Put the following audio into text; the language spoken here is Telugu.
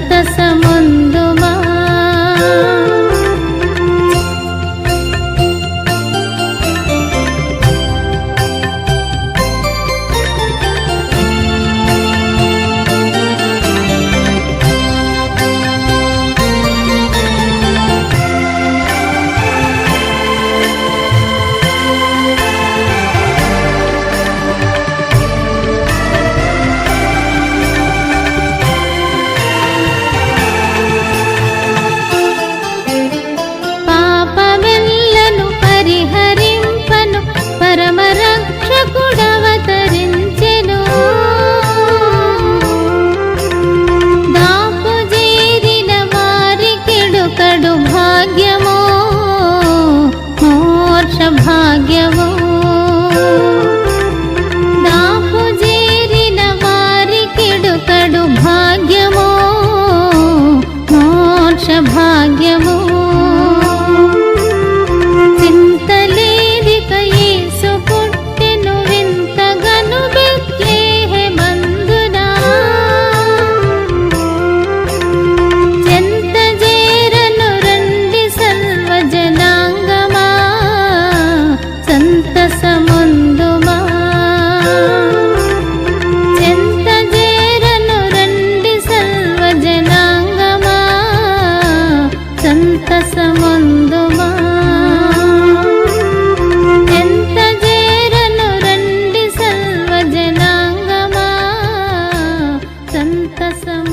ಸಂತಸ ಮಂದ हर्षभाग्यवो విలాసమందుమా ఎంత జేరను రండి సర్వజనాంగమా? సంతసమ?